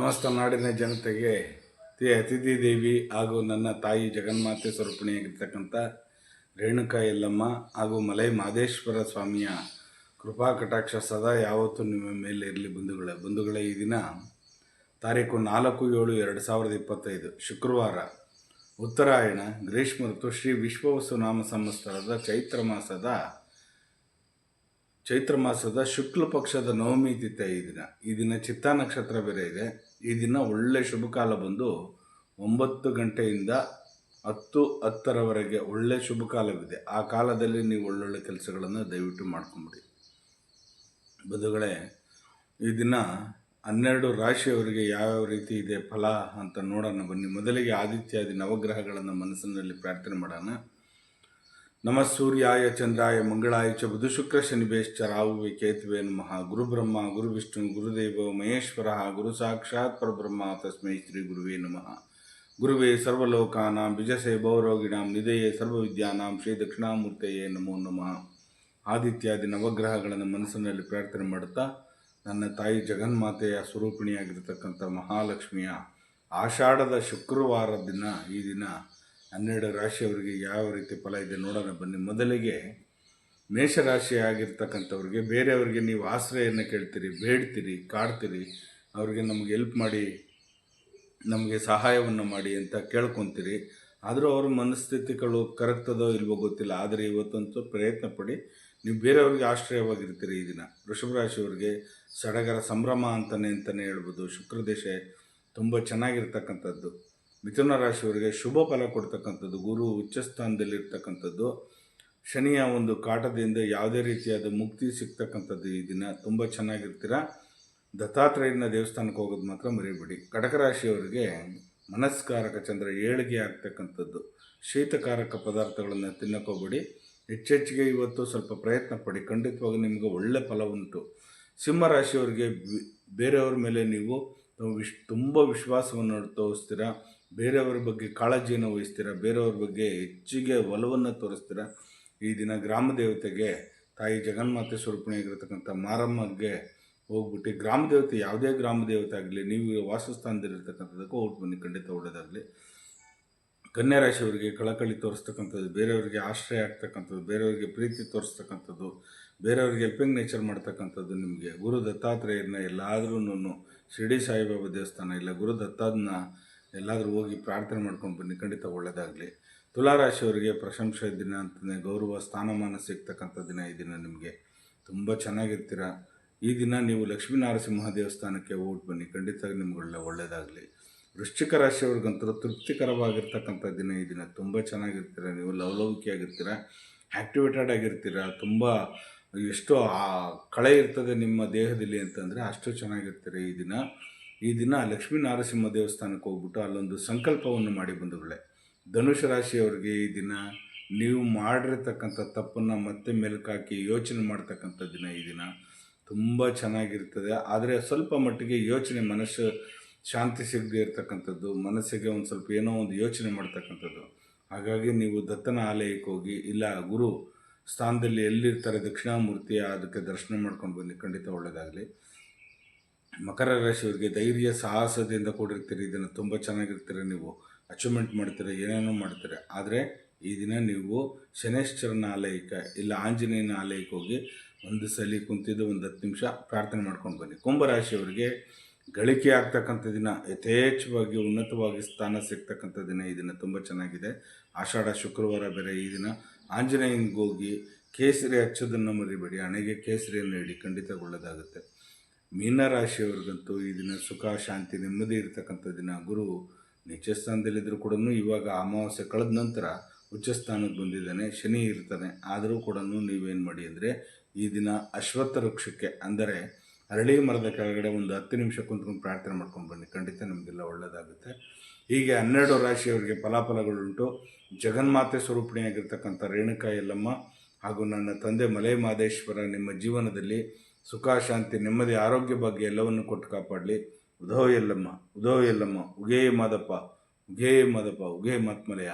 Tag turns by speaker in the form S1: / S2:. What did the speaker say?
S1: ಸಮಸ್ತ ನಾಡಿನ ಜನತೆಗೆ ಅತಿಥಿ ದೇವಿ ಹಾಗೂ ನನ್ನ ತಾಯಿ ಜಗನ್ಮಾತೆ ಸ್ವರೂಪಣಿಯಾಗಿರ್ತಕ್ಕಂಥ ರೇಣುಕಾ ಯಲ್ಲಮ್ಮ ಹಾಗೂ ಮಲೈ ಮಾದೇಶ್ವರ ಸ್ವಾಮಿಯ ಕೃಪಾ ಕಟಾಕ್ಷ ಸದಾ ಯಾವತ್ತೂ ನಿಮ್ಮ ಮೇಲೆ ಇರಲಿ ಬಂಧುಗಳೇ. ಬಂಧುಗಳೇ, ಈ ದಿನ ತಾರೀಕು ನಾಲ್ಕು ಏಳು ಎರಡು ಸಾವಿರದ ಇಪ್ಪತ್ತೈದು ಶುಕ್ರವಾರ ಉತ್ತರಾಯಣ, ಗ್ರೀಷ್ಮ ಋತು ಶ್ರೀ ವಿಶ್ವವಸ್ತು ನಾಮ ಸಂವತ್ಸರದ ಚೈತ್ರ ಮಾಸದ ಚೈತ್ರ ಮಾಸದ ಶುಕ್ಲ ಪಕ್ಷದ ನವಮಿ ತಿಥಿ ಈ ದಿನ. ಈ ದಿನ ಚಿತ್ತಾ ನಕ್ಷತ್ರ ಬೇರೆ ಇದೆ. ಈ ದಿನ ಒಳ್ಳೆ ಶುಭ ಕಾಲ ಬಂದು ಒಂಬತ್ತು ಗಂಟೆಯಿಂದ ಹತ್ತು ಹತ್ತರವರೆಗೆ ಒಳ್ಳೆ ಶುಭ ಕಾಲವಿದೆ. ಆ ಕಾಲದಲ್ಲಿ ನೀವು ಒಳ್ಳೊಳ್ಳೆ ಕೆಲಸಗಳನ್ನು ದಯವಿಟ್ಟು ಮಾಡ್ಕೊಂಬಿಡಿ. ಬದುಗಳೇ ಈ ದಿನ ಹನ್ನೆರಡು ರಾಶಿಯವರಿಗೆ ಯಾವ್ಯಾವ ರೀತಿ ಇದೆ ಫಲ ಅಂತ ನೋಡೋಣ ಬನ್ನಿ. ಮೊದಲಿಗೆ ಆದಿತ್ಯಾದಿ ನವಗ್ರಹಗಳನ್ನು ಮನಸ್ಸಿನಲ್ಲಿ ಪ್ರಾರ್ಥನೆ ಮಾಡೋಣ. ನಮ ಸೂರ್ಯಾಯ ಚಂದ್ರಾಯ ಮಂಗಳಾಯ ಚ ಬುಧ ಶುಕ್ರ ಶನಿಭೇಶ್ಚ ರಾಹುವೆ ಕೇತುವೆ ನಮಃ. ಗುರುಬ್ರಹ್ಮ ಗುರು ವಿಷ್ಣು ಗುರುದೇವ, ಮಹೇಶ್ವರ, ಗುರು ಸಾಕ್ಷಾತ್ ಪರಬ್ರಹ್ಮ ತಸ್ಮೈ ಶ್ರೀ ಗುರುವೇ ನಮಃ. ಗುರುವೇ ಸರ್ವಲೋಕಾನಾಂ ಬಿಜಸೆ ಭವರೋಗಿಣಾಂ ನಿಧೆಯೇ ಸರ್ವವಿದ್ಯಾನಾಂ ಶ್ರೀ ದಕ್ಷಿಣಾಮೂರ್ತೆಯೇ ನಮೋ ನಮಃ. ಆದಿತ್ಯಾದಿ ನವಗ್ರಹಗಳನ್ನು ಮನಸ್ಸಿನಲ್ಲಿ ಪ್ರಾರ್ಥನೆ ಮಾಡುತ್ತಾ ನನ್ನ ತಾಯಿ ಜಗನ್ಮಾತೆಯ ಸ್ವರೂಪಿಣಿಯಾಗಿರ್ತಕ್ಕಂಥ ಮಹಾಲಕ್ಷ್ಮಿಯ ಆಷಾಢದ ಶುಕ್ರವಾರ ದಿನ ಈ ದಿನ ಹನ್ನೆರಡು ರಾಶಿಯವರಿಗೆ ಯಾವ ರೀತಿ ಫಲ ಇದೆ ನೋಡೋಣ. ಬನ್ನಿ, ಮೊದಲಿಗೆ ಮೇಷರಾಶಿ ಆಗಿರ್ತಕ್ಕಂಥವ್ರಿಗೆ, ಬೇರೆಯವರಿಗೆ ನೀವು ಆಶ್ರಯನ ಕೇಳ್ತೀರಿ, ಬೇಡ್ತೀರಿ, ಕಾಡ್ತೀರಿ, ಅವ್ರಿಗೆ ನಮಗೆ ಹೆಲ್ಪ್ ಮಾಡಿ, ನಮಗೆ ಸಹಾಯವನ್ನು ಮಾಡಿ ಅಂತ ಕೇಳ್ಕೊತೀರಿ. ಆದರೂ ಅವ್ರ ಮನಸ್ಥಿತಿಗಳು ಕರೆಕ್ಟದೋ ಇಲ್ವೋ ಗೊತ್ತಿಲ್ಲ. ಆದರೆ ಇವತ್ತಂತೂ ಪ್ರಯತ್ನ ಪಡಿ, ನೀವು ಬೇರೆಯವ್ರಿಗೆ ಆಶ್ರಯವಾಗಿರ್ತೀರಿ ಈ ದಿನ. ವೃಷಭ ರಾಶಿಯವರಿಗೆ ಸಡಗರ ಸಂಭ್ರಮ ಅಂತಲೇ ಅಂತಲೇ ಹೇಳ್ಬೋದು. ಶುಕ್ರದೇಶ ತುಂಬ ಚೆನ್ನಾಗಿರ್ತಕ್ಕಂಥದ್ದು. ಮಿಥುನ ರಾಶಿಯವರಿಗೆ ಶುಭ ಫಲ ಕೊಡ್ತಕ್ಕಂಥದ್ದು, ಗುರು ಉಚ್ಚ ಸ್ಥಾನದಲ್ಲಿರ್ತಕ್ಕಂಥದ್ದು ಶನಿಯ ಒಂದು ಕಾಟದಿಂದ ಯಾವುದೇ ರೀತಿಯಾದ ಮುಕ್ತಿ ಸಿಗ್ತಕ್ಕಂಥದ್ದು ಈ ದಿನ. ತುಂಬ ಚೆನ್ನಾಗಿರ್ತೀರ. ದತ್ತಾತ್ರೇಯನ ದೇವಸ್ಥಾನಕ್ಕೆ ಹೋಗೋದು ಮಾತ್ರ ಮರಿಬೇಡಿ. ಕಟಕ ರಾಶಿಯವರಿಗೆ ಮನಸ್ಕಾರಕ ಚಂದ್ರ, ಏಳಿಗೆ ಆಗ್ತಕ್ಕಂಥದ್ದು. ಶೀತಕಾರಕ ಪದಾರ್ಥಗಳನ್ನು ತಿನ್ನಕೋಬೇಡಿ. ಹೆಚ್ಚೆಚ್ಚಿಗೆ ಇವತ್ತು ಸ್ವಲ್ಪ ಪ್ರಯತ್ನ ಪಡಿ. ಖಂಡಿತವಾಗಿ ನಿಮಗೆ ಒಳ್ಳೆ ಫಲ ಉಂಟು. ಸಿಂಹ ರಾಶಿಯವರಿಗೆ ಬೇರೆಯವ್ರ ಮೇಲೆ ನೀವು ವಿಶ್, ತುಂಬ ವಿಶ್ವಾಸವನ್ನು ತೋರಿಸ್ತೀರ? ಬೇರೆಯವ್ರ ಬಗ್ಗೆ ಕಾಳಜಿಯನ್ನು ವಹಿಸ್ತೀರ? ಬೇರೆಯವ್ರ ಬಗ್ಗೆ ಹೆಚ್ಚಿಗೆ ಒಲವನ್ನು ತೋರಿಸ್ತೀರ? ಈ ದಿನ ಗ್ರಾಮ ದೇವತೆಗೆ, ತಾಯಿ ಜಗನ್ಮಾತೆ ಸ್ವರೂಪಿಣಿಯಾಗಿರ್ತಕ್ಕಂಥ ಮಾರಮ್ಮಗೆ ಹೋಗ್ಬಿಟ್ಟು, ಗ್ರಾಮ ದೇವತೆ ಯಾವುದೇ ಗ್ರಾಮ ದೇವತೆ ಆಗಲಿ, ನೀವು ವಾಸಸ್ಥಾನದಲ್ಲಿರ್ತಕ್ಕಂಥದ್ದಕ್ಕೆ ಹೋಗಿ ಬನ್ನಿ, ಖಂಡಿತ ಒಳ್ಳೆಯದಾಗಲಿ ಕನ್ಯಾ ರಾಶಿಯವರಿಗೆ ಕಳಕಳಿ ತೋರಿಸ್ತಕ್ಕಂಥದ್ದು, ಬೇರೆಯವರಿಗೆ ಆಶ್ರಯ ಆಗ್ತಕ್ಕಂಥದ್ದು, ಬೇರೆಯವರಿಗೆ ಪ್ರೀತಿ ತೋರಿಸ್ತಕ್ಕಂಥದ್ದು, ಬೇರೆಯವರಿಗೆ ಹೆಲ್ಪಿಂಗ್ ನೇಚರ್ ಮಾಡ್ತಕ್ಕಂಥದ್ದು ನಿಮಗೆ. ಗುರು ದತ್ತಾತ್ರೇಯರನ್ನ ಎಲ್ಲಾದ್ರೂ ಶಿರಡಿ ಸಾಯಿಬಾಬಾ ದೇವಸ್ಥಾನ ಇಲ್ಲ, ಗುರು ದತ್ತಾದನ್ನ ಎಲ್ಲಾದರೂ ಹೋಗಿ ಪ್ರಾರ್ಥನೆ ಮಾಡ್ಕೊಂಡು ಬನ್ನಿ, ಖಂಡಿತ ಒಳ್ಳೆಯದಾಗಲಿ ತುಲಾರಾಶಿಯವರಿಗೆ ಪ್ರಶಂಸೆ ದಿನ ಅಂತಲೇ ಗೌರವ, ಸ್ಥಾನಮಾನ ಸಿಗ್ತಕ್ಕಂಥ ದಿನ ಈ ದಿನ ನಿಮಗೆ. ತುಂಬ ಚೆನ್ನಾಗಿರ್ತೀರ? ಈ ದಿನ ನೀವು ಲಕ್ಷ್ಮೀನಾರಸಿಂಹ ದೇವಸ್ಥಾನಕ್ಕೆ ಹೋಗಿ ಬನ್ನಿ, ಖಂಡಿತ ನಿಮ್ಗೆ ಒಳ್ಳೆ ಒಳ್ಳೆಯದಾಗಲಿ ವೃಶ್ಚಿಕ ರಾಶಿಯವ್ರಿಗಂತೂ ತೃಪ್ತಿಕರವಾಗಿರ್ತಕ್ಕಂಥ ದಿನ ಈ ದಿನ. ತುಂಬ ಚೆನ್ನಾಗಿರ್ತೀರ? ನೀವು ಲವಲವಿಕೆಯಾಗಿರ್ತೀರ? ಆ್ಯಕ್ಟಿವೇಟೆಡ್ ಆಗಿರ್ತೀರ? ತುಂಬ ಎಷ್ಟು ಕಳೆ ಇರ್ತದೆ ನಿಮ್ಮ ದೇಹದಲ್ಲಿ ಅಂತಂದರೆ ಅಷ್ಟು ಚೆನ್ನಾಗಿರ್ತೀರ ಈ ದಿನ? ಈ ದಿನ ಲಕ್ಷ್ಮೀ ನರಸಿಂಹ ದೇವಸ್ಥಾನಕ್ಕೆ ಹೋಗ್ಬಿಟ್ಟು ಅಲ್ಲೊಂದು ಸಂಕಲ್ಪವನ್ನು ಮಾಡಿ ಬಂದವಳೆ. ಧನುಷ ರಾಶಿಯವರಿಗೆ ಈ ದಿನ ನೀವು ಮಾಡಿರ್ತಕ್ಕಂಥ ತಪ್ಪನ್ನು ಮತ್ತೆ ಮೆಲುಕಾಕಿ ಯೋಚನೆ ಮಾಡ್ತಕ್ಕಂಥ ದಿನ ಈ ದಿನ. ತುಂಬ ಚೆನ್ನಾಗಿರ್ತದೆ. ಆದರೆ ಸ್ವಲ್ಪ ಮಟ್ಟಿಗೆ ಯೋಚನೆ ಮನಸ್ಸು ಶಾಂತಿ ಸಿಗದೆ ಇರತಕ್ಕಂಥದ್ದು, ಮನಸ್ಸಿಗೆ ಒಂದು ಸ್ವಲ್ಪ ಏನೋ ಒಂದು ಯೋಚನೆ ಮಾಡ್ತಕ್ಕಂಥದ್ದು. ಹಾಗಾಗಿ ನೀವು ದತ್ತನ ಆಲಯಕ್ಕೆ ಹೋಗಿ, ಇಲ್ಲ ಗುರು, ಸ್ಥಾನದಲ್ಲಿ ಎಲ್ಲಿರ್ತಾರೆ ದಕ್ಷಿಣಾಮೂರ್ತಿ ಅದಕ್ಕೆ ದರ್ಶನ ಮಾಡ್ಕೊಂಡು ಬನ್ನಿ. ಖಂಡಿತ ಒಳ್ಳೆಯದಾಗಲಿ ಮಕರ ರಾಶಿಯವರಿಗೆ ಧೈರ್ಯ, ಸಾಹಸದಿಂದ ಕೂಡಿರ್ತೀರಿ, ಇದನ್ನು ತುಂಬ ಚೆನ್ನಾಗಿರ್ತೀರಿ, ನೀವು ಅಚೀವ್ಮೆಂಟ್ ಮಾಡ್ತೀರಿ, ಏನೇನೋ ಮಾಡ್ತೀರ. ಆದರೆ ಈ ದಿನ ನೀವು ಶನೇಶ್ವರನ ಆಲಯಕ್ಕೆ ಇಲ್ಲ ಆಂಜನೇಯನ ಆಲಯಕ್ಕೆ ಹೋಗಿ ಒಂದು ಸಲ ಕುಂತಿದ್ದು ಒಂದು ಹತ್ತು ನಿಮಿಷ ಪ್ರಾರ್ಥನೆ ಮಾಡ್ಕೊಂಡು ಬನ್ನಿ. ಕುಂಭರಾಶಿಯವರಿಗೆ ಗಳಿಕೆ ಆಗ್ತಕ್ಕಂಥ ದಿನ, ಯಥೇಚ್ಛವಾಗಿ ಉನ್ನತವಾಗಿ ಸ್ಥಾನ ಸಿಗ್ತಕ್ಕಂಥ ದಿನ ಈ ದಿನ ತುಂಬ ಚೆನ್ನಾಗಿದೆ. ಆಷಾಢ, ಶುಕ್ರವಾರ ಬೇರೆ ಈ ದಿನ ಆಂಜನೇಯನಿಗೆ ಹೋಗಿ ಕೇಸರಿ ಹಚ್ಚೋದನ್ನು ಮರಿಬೇಡಿ, ಹಣೆಗೆ ಕೇಸರಿಯನ್ನು ಇಡಿ ಖಂಡಿತ ಒಳ್ಳೆಯದಾಗುತ್ತೆ ಮೀನರಾಶಿಯವ್ರಿಗಂತೂ ಈ ದಿನ ಸುಖ, ಶಾಂತಿ, ನೆಮ್ಮದಿ ಇರತಕ್ಕಂಥ ದಿನ. ಗುರು ನಿತ್ಯ ಸ್ಥಾನದಲ್ಲಿದ್ದರೂ ಕೂಡ ಇವಾಗ ಅಮಾವಾಸ್ಯೆ ಕಳೆದ ನಂತರ ಉಚ್ಚ ಸ್ಥಾನಕ್ಕೆ ಬಂದಿದ್ದಾನೆ, ಶನಿ ಇರ್ತಾನೆ. ಆದರೂ ಕೂಡ ನೀವೇನು ಮಾಡಿ ಅಂದರೆ ಈ ದಿನ ಅಶ್ವತ್ಥ ವೃಕ್ಷಕ್ಕೆ, ಅಂದರೆ ಅರಳಿ ಮರದ ಕೆಳಗಡೆ ಒಂದು ಹತ್ತು ನಿಮಿಷ ಕುಂತ್ಕೊಂಡು ಪ್ರಾರ್ಥನೆ ಮಾಡ್ಕೊಂಡು ಬನ್ನಿ. ಖಂಡಿತ ನಿಮಗೆಲ್ಲ ಒಳ್ಳೆಯದಾಗುತ್ತೆ ಹೀಗೆ ಹನ್ನೆರಡು ರಾಶಿಯವರಿಗೆ ಫಲಾಫಲಗಳುಂಟು. ಜಗನ್ಮಾತೆ ಸ್ವರೂಪಿಣಿಯಾಗಿರ್ತಕ್ಕಂಥ ರೇಣುಕಾ ಯಲ್ಲಮ್ಮ ಹಾಗೂ ನನ್ನ ತಂದೆ ಮಲೆ ಮಾದೇಶ್ವರ ನಿಮ್ಮ ಜೀವನದಲ್ಲಿ ಸುಖ ಶಾಂತಿ ನೆಮ್ಮದಿ, ಆರೋಗ್ಯ ಬಗ್ಗೆ ಎಲ್ಲವನ್ನು ಕೊಟ್ಟು ಕಾಪಾಡಲಿ. ಉದೋ ಎಲ್ಲಮ್ಮ ಉದೋ ಎಲ್ಲಮ್ಮ, ಉಗೇ ಮಾದಪ್ಪ ಉಗೇ ಮಾದಪ್ಪ, ಉಗೇ ಮಾತ್ಮಲಯ.